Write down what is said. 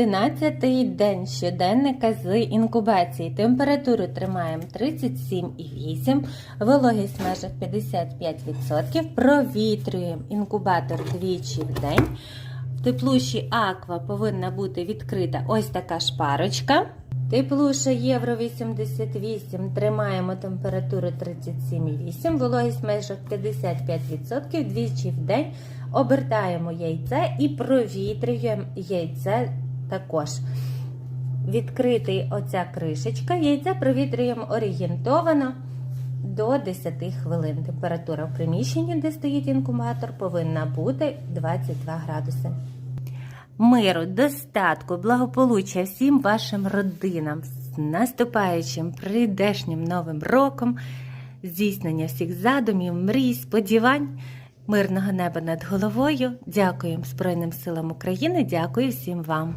Одинадцятий день щоденника з інкубації. Температуру тримаємо 37,8, вологість в межах 55%. Провітрюємо інкубатор двічі в день. В теплуші Аква повинна бути відкрита ось така шпарочка. Теплуша Євро 88, тримаємо температуру 37,8, вологість в межах 55%, двічі в день обертаємо яйце і провітрюємо яйце також. Відкритий оця кришечка, яйце провітрюємо орієнтовано до 10 хвилин. Температура в приміщенні, де стоїть інкубатор, повинна бути 22 градуси. Миру, достатку, благополуччя всім вашим родинам з наступаючим прийдешнім новим роком, здійснення всіх задумів, мрій, сподівань, мирного неба над головою. Дякуємо Збройним силам України, дякую всім вам.